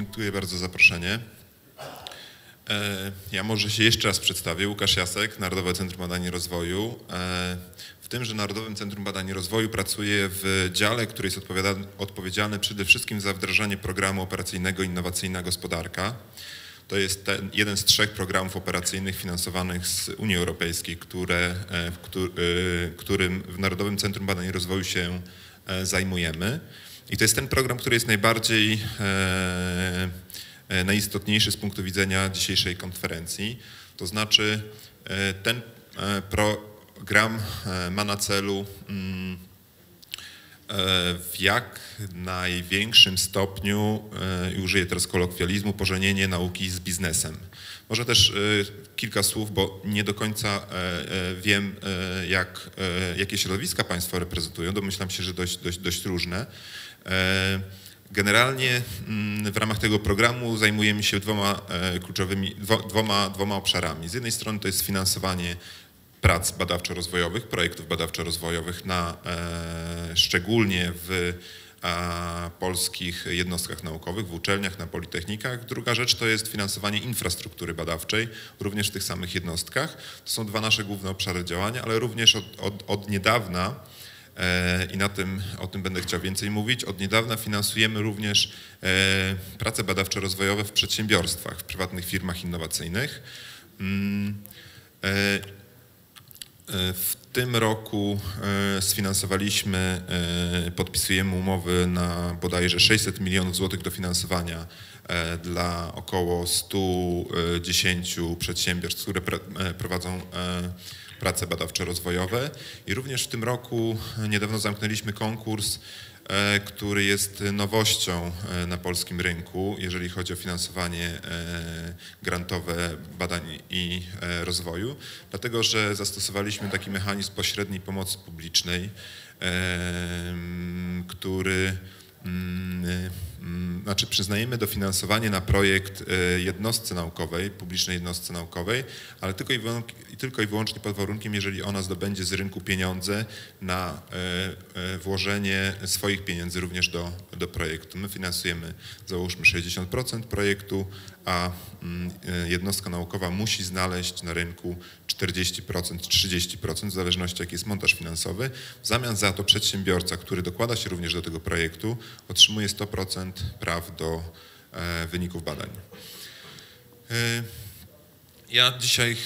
Dziękuję bardzo za zaproszenie. E, ja może się jeszcze raz przedstawię. Łukasz Jasek, Narodowe Centrum Badań i Rozwoju. E, w tymże Narodowym Centrum Badań i Rozwoju pracuję w dziale, który jest odpowiedzialny przede wszystkim za wdrażanie programu operacyjnego Innowacyjna Gospodarka. To jest ten, jeden z trzech programów operacyjnych finansowanych z Unii Europejskiej, które, w którym w Narodowym Centrum Badań i Rozwoju się zajmujemy. I to jest ten program, który jest najbardziej e, e, najistotniejszy z punktu widzenia dzisiejszej konferencji. To znaczy e, ten program ma na celu mm, w jak największym stopniu, i użyję teraz kolokwializmu, pożenienie nauki z biznesem. Może też kilka słów, bo nie do końca wiem, jak, jakie środowiska Państwo reprezentują. Domyślam się, że dość, dość, dość różne. E, generalnie mm, w ramach tego programu zajmujemy się dwoma e, kluczowymi, dwoma, dwoma obszarami. Z jednej strony to jest finansowanie prac badawczo-rozwojowych, projektów badawczo-rozwojowych na e, szczególnie w polskich jednostkach naukowych, w uczelniach, na politechnikach. Druga rzecz to jest finansowanie infrastruktury badawczej, również w tych samych jednostkach. To są dwa nasze główne obszary działania, ale również od, od, od niedawna i na tym, o tym będę chciał więcej mówić. Od niedawna finansujemy również e, prace badawczo-rozwojowe w przedsiębiorstwach, w prywatnych firmach innowacyjnych. Mm, e, w tym roku sfinansowaliśmy, podpisujemy umowy na bodajże 600 milionów złotych dofinansowania dla około 110 przedsiębiorstw, które prowadzą prace badawczo-rozwojowe i również w tym roku niedawno zamknęliśmy konkurs, e, który jest nowością e, na polskim rynku, jeżeli chodzi o finansowanie e, grantowe badań i rozwoju, dlatego że zastosowaliśmy taki mechanizm pośredniej pomocy publicznej, który znaczy przyznajemy dofinansowanie na projekt jednostce naukowej, publicznej jednostce naukowej, ale tylko i tylko i wyłącznie pod warunkiem, jeżeli ona zdobędzie z rynku pieniądze na e, e, włożenie swoich pieniędzy również do, do projektu. My finansujemy załóżmy 60% projektu, a mm, e, jednostka naukowa musi znaleźć na rynku 40%, 30%, w zależności jaki jest montaż finansowy. W zamian za to przedsiębiorca, który dokłada się również do tego projektu, otrzymuje 100% praw do wyników badań. Ja dzisiaj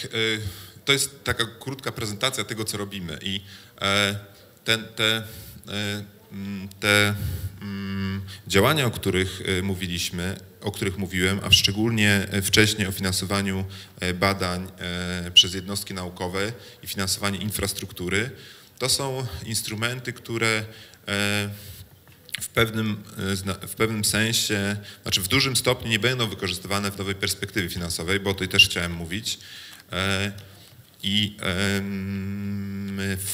to jest taka krótka prezentacja tego, co robimy i e, ten, te, e, te działania, o których e, mówiliśmy, o których mówiłem, a szczególnie wcześniej o finansowaniu badań przez jednostki naukowe i finansowanie infrastruktury, to są instrumenty, które w pewnym, w pewnym sensie, znaczy w dużym stopniu nie będą wykorzystywane w nowej perspektywie finansowej, bo o tej też chciałem mówić. I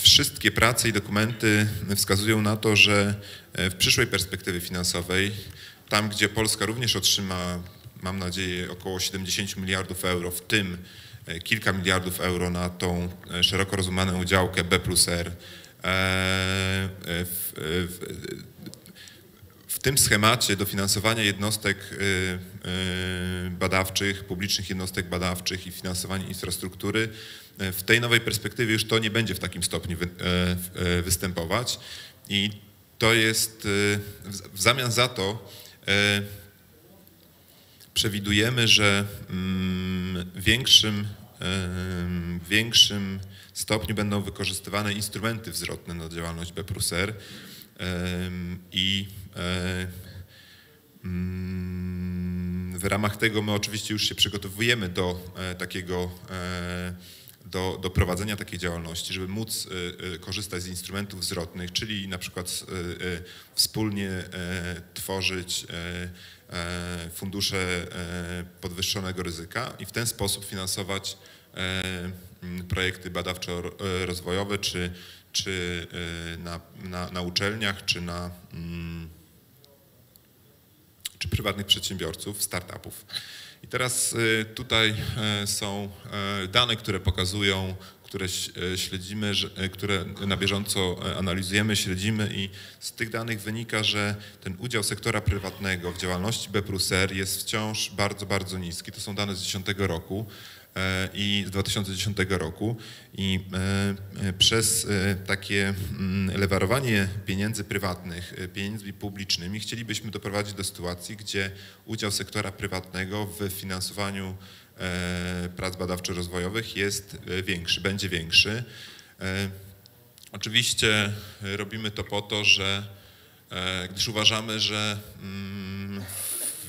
wszystkie prace i dokumenty wskazują na to, że e, w przyszłej perspektywie finansowej, tam gdzie Polska również otrzyma, mam nadzieję, około 70 miliardów euro, w tym e, kilka miliardów euro na tą e, szeroko rozumianą działkę B plus R, w, w, w tym schemacie dofinansowania jednostek badawczych, publicznych jednostek badawczych i finansowanie infrastruktury E, w tej nowej perspektywie już to nie będzie w takim stopniu e, e, występować. I to jest w zamian za to przewidujemy, że mm, większym, w większym stopniu będą wykorzystywane instrumenty wzrotne na działalność B plus R i mm, w ramach tego my oczywiście już się przygotowujemy do takiego do, do prowadzenia takiej działalności, żeby móc korzystać z instrumentów zwrotnych, czyli na przykład wspólnie tworzyć fundusze podwyższonego ryzyka i w ten sposób finansować projekty badawczo-rozwojowe, czy, czy na, na, na uczelniach, czy na mm, czy prywatnych przedsiębiorców, startupów. I teraz y, tutaj y, są y, dane, które pokazują, które śledzimy, które na bieżąco analizujemy, śledzimy i z tych danych wynika, że ten udział sektora prywatnego w działalności B plus R jest wciąż bardzo, bardzo niski. To są dane z 2010 roku. E, i z 2010 roku i e, e, przez takie mm, lewarowanie pieniędzy prywatnych pieniędzmi publicznymi chcielibyśmy doprowadzić do sytuacji, gdzie udział sektora prywatnego w finansowaniu prac badawczo-rozwojowych jest większy, będzie większy. Oczywiście robimy to po to, że gdyż uważamy, że mm,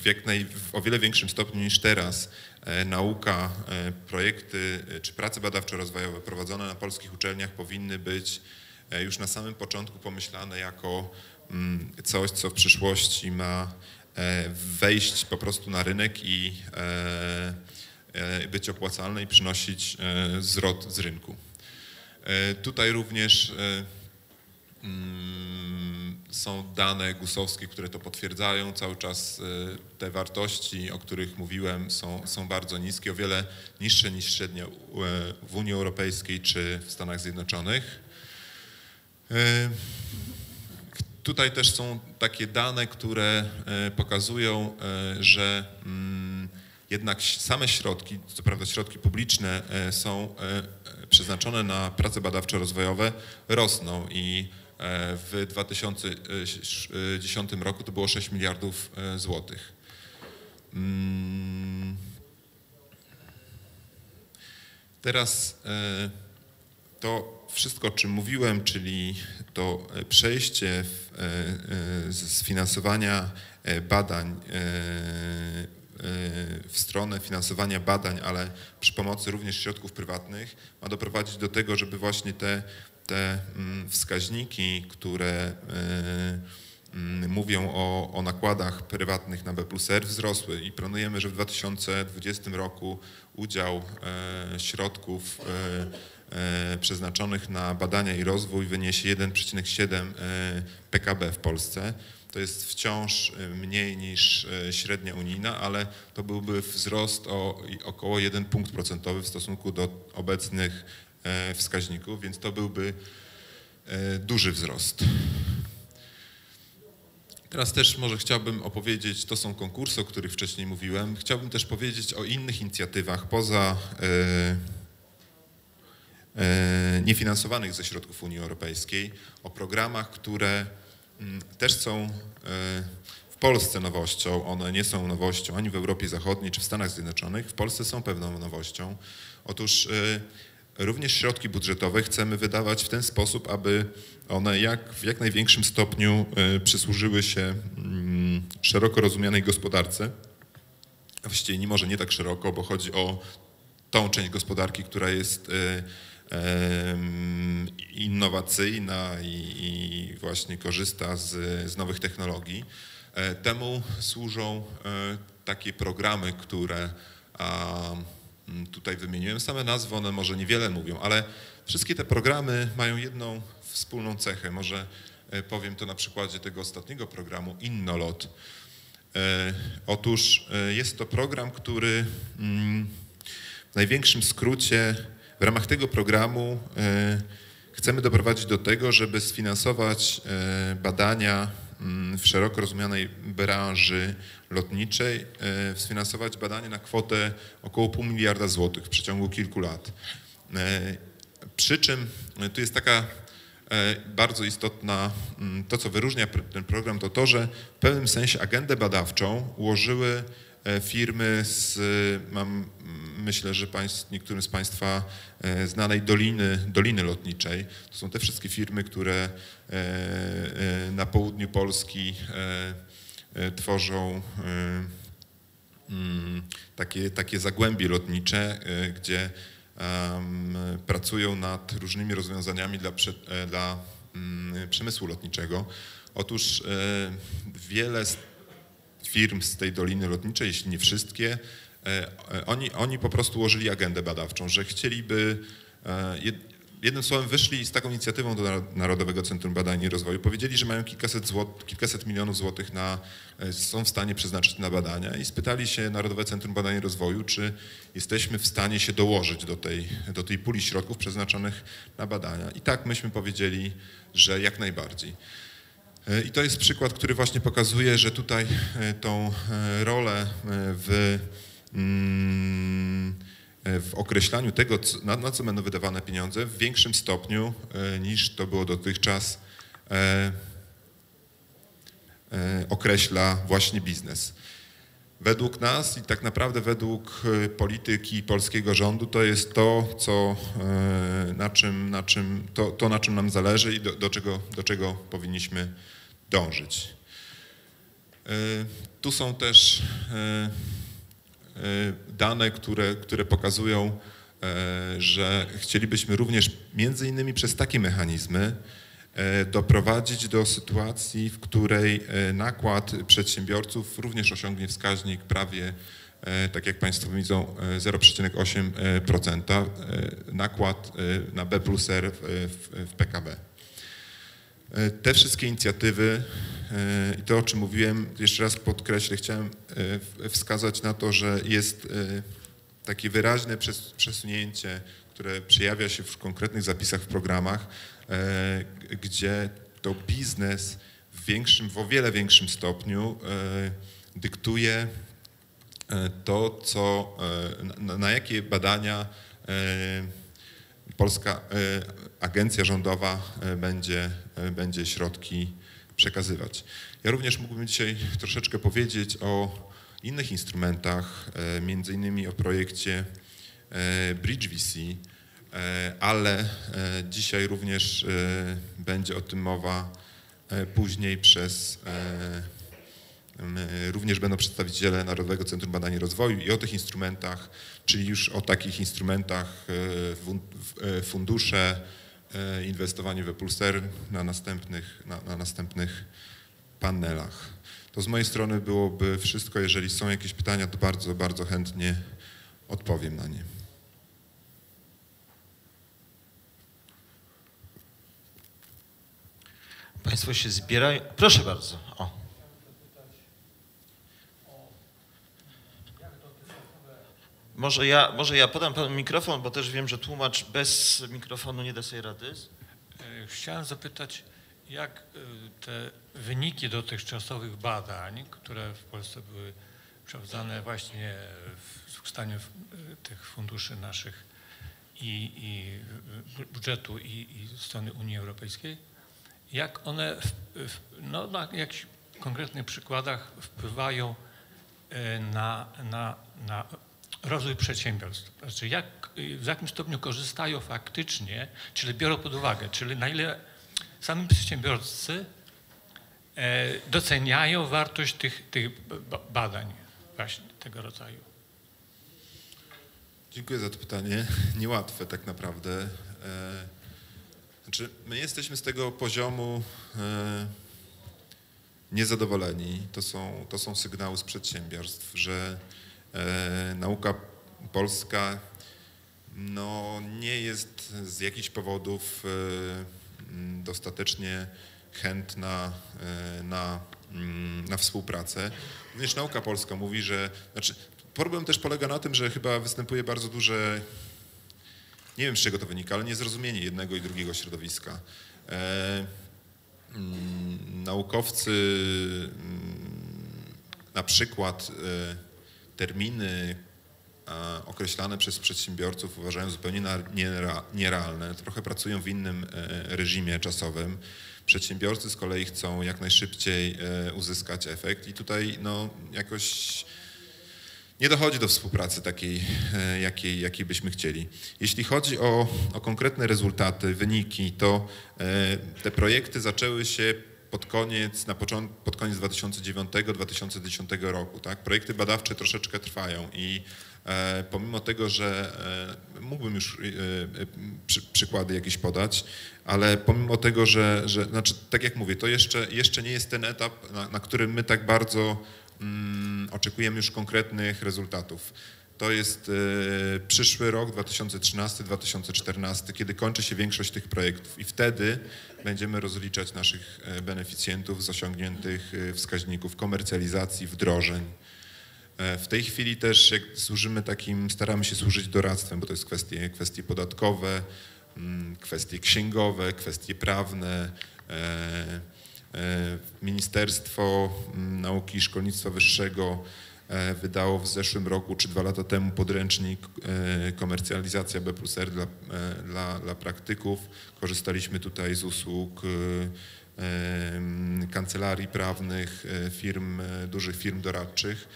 w, jak naj, w o wiele większym stopniu niż teraz E, nauka, e, projekty e, czy prace badawczo-rozwojowe prowadzone na polskich uczelniach powinny być już na samym początku pomyślane jako mm, coś, co w przyszłości ma wejść po prostu na rynek i być opłacalne i przynosić zwrot z rynku. Tutaj również są dane gusowskie, które to potwierdzają. Cały czas y, te wartości, o których mówiłem, są, są bardzo niskie, o wiele niższe niż średnio w Unii Europejskiej czy w Stanach Zjednoczonych. Y, tutaj też są takie dane, które pokazują, że mm, jednak same środki, co prawda środki publiczne są przeznaczone na prace badawczo-rozwojowe, rosną i E, w 2010 roku to było 6 miliardów e, złotych. Mm. Teraz e, to wszystko, o czym mówiłem, czyli to przejście z finansowania badań w stronę finansowania badań, ale przy pomocy również środków prywatnych, ma doprowadzić do tego, żeby właśnie te te mm, wskaźniki, które y, mm, mówią o, o, nakładach prywatnych na B wzrosły i planujemy, że w 2020 roku udział e, środków e, e, przeznaczonych na badania i rozwój wyniesie 1,7 PKB w Polsce. To jest wciąż mniej niż średnia unijna, ale to byłby wzrost o około 1 punkt procentowy w stosunku do obecnych wskaźników, więc to byłby e, duży wzrost. Teraz też może chciałbym opowiedzieć, to są konkursy, o których wcześniej mówiłem. Chciałbym też powiedzieć o innych inicjatywach poza e, niefinansowanych ze środków Unii Europejskiej, o programach, które mm, też są w Polsce nowością. One nie są nowością ani w Europie Zachodniej czy w Stanach Zjednoczonych. W Polsce są pewną nowością. Otóż Również środki budżetowe chcemy wydawać w ten sposób, aby one jak, w jak największym stopniu e, przysłużyły się mm, szeroko rozumianej gospodarce. Właściwie nie może nie tak szeroko, bo chodzi o tą część gospodarki, która jest e, innowacyjna i, właśnie korzysta z, z nowych technologii. E, temu służą takie programy, które tutaj wymieniłem. Same nazwy, one może niewiele mówią, ale wszystkie te programy mają jedną wspólną cechę. Może e, powiem to na przykładzie tego ostatniego programu Innolot. E, otóż e, jest to program, który mm, w największym skrócie w ramach tego programu chcemy doprowadzić do tego, żeby sfinansować badania Mm, w szeroko rozumianej branży lotniczej e, sfinansować badanie na kwotę około pół miliarda złotych w przeciągu kilku lat. E, przy czym e, tu jest taka bardzo istotna, mm, to co wyróżnia ten program, to to, że w pewnym sensie agendę badawczą ułożyły firmy z, mam, myślę, że państw, niektórym z Państwa znanej Doliny, Doliny Lotniczej. To są te wszystkie firmy, które E, e, na południu Polski e, tworzą mm, takie, takie zagłębie lotnicze, gdzie pracują nad różnymi rozwiązaniami dla, dla mm, przemysłu lotniczego. Otóż wiele firm z tej Doliny Lotniczej, jeśli nie wszystkie, oni, oni po prostu ułożyli agendę badawczą, że chcieliby jednym słowem wyszli z taką inicjatywą do Narodowego Centrum Badań i Rozwoju. Powiedzieli, że mają kilkaset, złot, kilkaset milionów złotych na, e, są w stanie przeznaczyć na badania i spytali się Narodowe Centrum Badań i Rozwoju, czy jesteśmy w stanie się dołożyć do tej, do tej puli środków przeznaczonych na badania. I tak myśmy powiedzieli, że jak najbardziej. E, I to jest przykład, który właśnie pokazuje, że tutaj e, tą rolę w mm, w określaniu tego, na, na, co będą wydawane pieniądze w większym stopniu e, niż to było dotychczas e, e, określa właśnie biznes. Według nas i tak naprawdę według polityki polskiego rządu to jest to, co, na czym, na czym, to, to na czym nam zależy i do, do, czego, do czego powinniśmy dążyć. Tu są też E, dane, które, które pokazują, e, że chcielibyśmy również między innymi przez takie mechanizmy e, doprowadzić do sytuacji, w której nakład przedsiębiorców również osiągnie wskaźnik prawie, tak jak Państwo widzą, 0,8% nakład na B plus R w, PKB. Te wszystkie inicjatywy E, I to, o czym mówiłem, jeszcze raz podkreślę, chciałem e, wskazać na to, że jest e, takie wyraźne przesunięcie, które przejawia się w konkretnych zapisach w programach, gdzie to biznes w większym, w o wiele większym stopniu dyktuje to, co, na, na jakie badania polska agencja rządowa będzie, będzie środki przekazywać. Ja również mógłbym dzisiaj troszeczkę powiedzieć o innych instrumentach, e, między innymi o projekcie e, Bridge VC, e, ale dzisiaj również będzie o tym mowa później przez również będą przedstawiciele Narodowego Centrum Badań i Rozwoju i o tych instrumentach, czyli już o takich instrumentach fundusze, E, inwestowanie we Pulser na następnych, na, na następnych panelach. To z mojej strony byłoby wszystko. Jeżeli są jakieś pytania, to bardzo, bardzo chętnie odpowiem na nie. Państwo się zbierają. Proszę bardzo. O. Może ja, może ja podam panu mikrofon, bo też wiem, że tłumacz bez mikrofonu nie da sobie rady. E, chciałem zapytać, jak e, te wyniki dotychczasowych badań, które w Polsce były przeprowadzane właśnie w stanie tych funduszy naszych i, i budżetu i, i, strony Unii Europejskiej, jak one no, na jakichś konkretnych przykładach wpływają e, na, na, na rozwój przedsiębiorstw. Znaczy jak, w jakim stopniu korzystają faktycznie, czyli biorą pod uwagę, czyli na ile sami przedsiębiorcy e, doceniają wartość tych, tych badań właśnie tego rodzaju. Dziękuję za to pytanie. Niełatwe tak naprawdę. Znaczy, my jesteśmy z tego poziomu e, niezadowoleni. To są, to są sygnały z przedsiębiorstw, że E, nauka polska no, nie jest z jakichś powodów e, dostatecznie chętna na, mm, na współpracę. Również nauka polska mówi, że, znaczy problem też polega na tym, że chyba występuje bardzo duże, nie wiem z czego to wynika, ale niezrozumienie jednego i drugiego środowiska. E, mm, naukowcy mm, na przykład e, terminy określane przez przedsiębiorców uważają zupełnie nierealne, trochę pracują w innym e, reżimie czasowym. Przedsiębiorcy z kolei chcą jak najszybciej e, uzyskać efekt i tutaj no, jakoś nie dochodzi do współpracy takiej, e, jakiej, jakiej byśmy chcieli. Jeśli chodzi o, o konkretne rezultaty, wyniki, to te projekty zaczęły się pod koniec, na począt, pod koniec 2009-2010 roku. Tak? Projekty badawcze troszeczkę trwają i e, pomimo tego, że e, mógłbym już e, e, przy, przykłady jakieś podać, ale pomimo tego, że, że znaczy, tak jak mówię, to jeszcze, jeszcze nie jest ten etap, na, na którym my tak bardzo mm, oczekujemy już konkretnych rezultatów to jest e, przyszły rok 2013-2014, kiedy kończy się większość tych projektów i wtedy będziemy rozliczać naszych e, beneficjentów z osiągniętych e, wskaźników komercjalizacji, wdrożeń. W tej chwili też jak służymy takim, staramy się służyć doradztwem, bo to jest kwestie, kwestie podatkowe, mm, kwestie księgowe, kwestie prawne. E, Ministerstwo mm, Nauki i Szkolnictwa Wyższego e, wydało w zeszłym roku czy dwa lata temu podręcznik e, komercjalizacja B plus R dla, e, dla, dla praktyków. Korzystaliśmy tutaj z usług e, kancelarii prawnych, e, firm, e, dużych firm doradczych.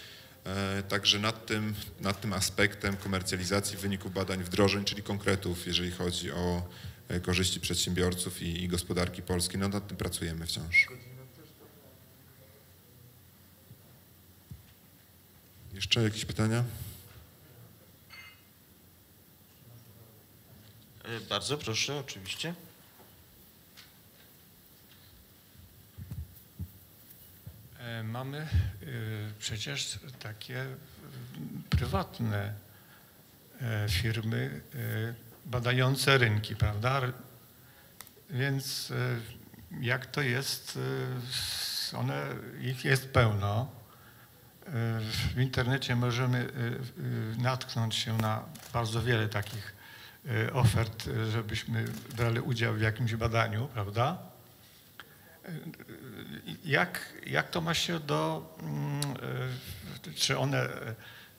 E, Także nad tym, nad tym aspektem komercjalizacji wyników badań wdrożeń, czyli konkretów, jeżeli chodzi o e, korzyści przedsiębiorców i, i gospodarki polskiej, no nad tym pracujemy wciąż. Jeszcze jakieś pytania? E, Bardzo proszę, oczywiście. E, Mamy e, przecież takie e, prywatne e, firmy e, badające rynki, prawda? Więc e, jak to jest, e, one, ich jest pełno. E, W internecie możemy natknąć się na bardzo wiele takich ofert, żebyśmy brali udział w jakimś badaniu, prawda? Jak, jak to ma się do, mm, czy one,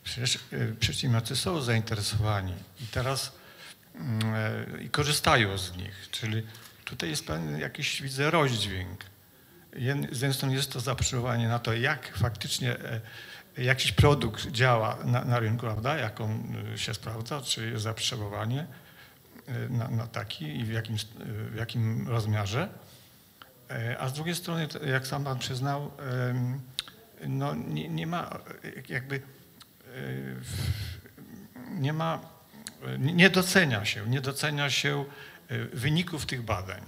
przecież przedsiębiorcy są zainteresowani i teraz i korzystają z nich, czyli tutaj jest pewien jakiś, widzę, rozdźwięk. Z jednej strony jest to zapotrzebowanie na to, jak faktycznie e, jakiś produkt działa na, na rynku, prawda, jak on e, się sprawdza, czy jest zapotrzebowanie e, na, na taki i w jakim, w jakim rozmiarze. E, A z drugiej strony, jak sam Pan przyznał, no nie, nie ma e, jakby e, nie ma, e, nie docenia się, nie docenia się e, wyników tych badań.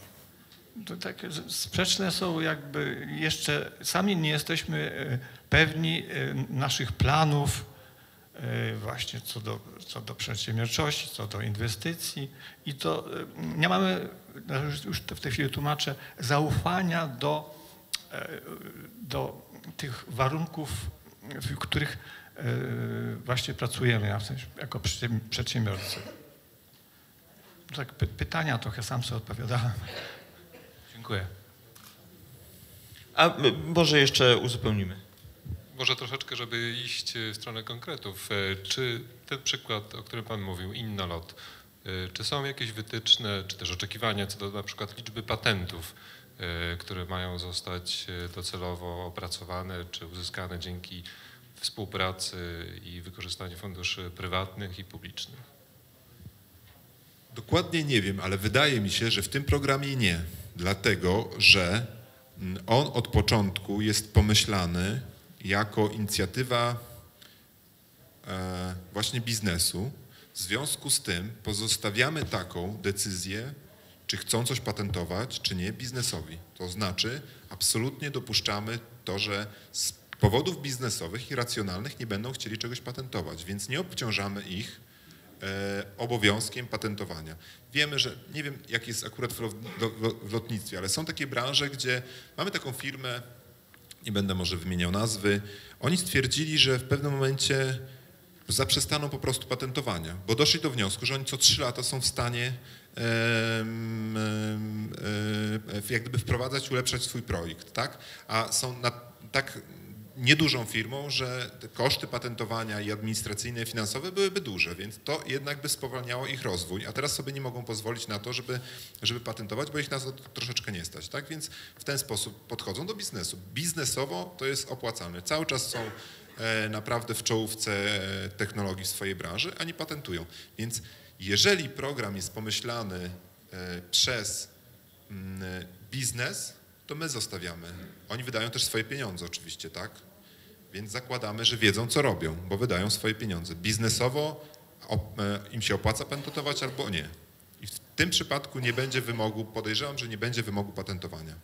To takie sprzeczne są jakby jeszcze, sami nie jesteśmy e, pewni e, naszych planów właśnie co do, co do przedsiębiorczości, co do inwestycji i to nie mamy, już- w tej chwili tłumaczę, zaufania do, do tych warunków, w których e, właśnie pracujemy ja w sensie, jako przedsięb- przedsiębiorcy. Tak, py- pytania trochę sam sobie odpowiadałem. Dziękuję. A może jeszcze uzupełnimy. Może troszeczkę, żeby iść w stronę konkretów. E, Czy ten przykład, o którym Pan mówił, Innolot, e, czy są jakieś wytyczne, czy też oczekiwania co do na przykład liczby patentów, które mają zostać e, docelowo opracowane czy uzyskane dzięki współpracy i wykorzystaniu funduszy prywatnych i publicznych? Dokładnie nie wiem, ale wydaje mi się, że w tym programie nie, dlatego że mm, on od początku jest pomyślany jako inicjatywa e, właśnie biznesu. W związku z tym pozostawiamy taką decyzję, czy chcą coś patentować, czy nie, biznesowi. To znaczy, absolutnie dopuszczamy to, że z powodów biznesowych i racjonalnych nie będą chcieli czegoś patentować, więc nie obciążamy ich e, obowiązkiem patentowania. Wiemy, że nie wiem, jak jest akurat w, lotnictwie, ale są takie branże, gdzie mamy taką firmę, nie będę może wymieniał nazwy, oni stwierdzili, że w pewnym momencie zaprzestaną po prostu patentowania, bo doszli do wniosku, że oni co trzy lata są w stanie e, jak gdyby wprowadzać, ulepszać swój projekt, tak? A są na, tak niedużą firmą, że koszty patentowania i administracyjne, i finansowe byłyby duże, więc to jednak by spowalniało ich rozwój, a teraz sobie nie mogą pozwolić na to, żeby, żeby patentować, bo ich na to troszeczkę nie stać, tak? Więc w ten sposób podchodzą do biznesu. Biznesowo to jest opłacalne. Cały czas są naprawdę w czołówce e, technologii w swojej branży, a nie patentują. Więc jeżeli program jest pomyślany e, przez mm, biznes, to my zostawiamy. Oni wydają też swoje pieniądze oczywiście, tak? Więc zakładamy, że wiedzą, co robią, bo wydają swoje pieniądze. Biznesowo e, im się opłaca patentować albo nie. I w tym przypadku nie będzie wymogu, podejrzewam, że nie będzie wymogu patentowania.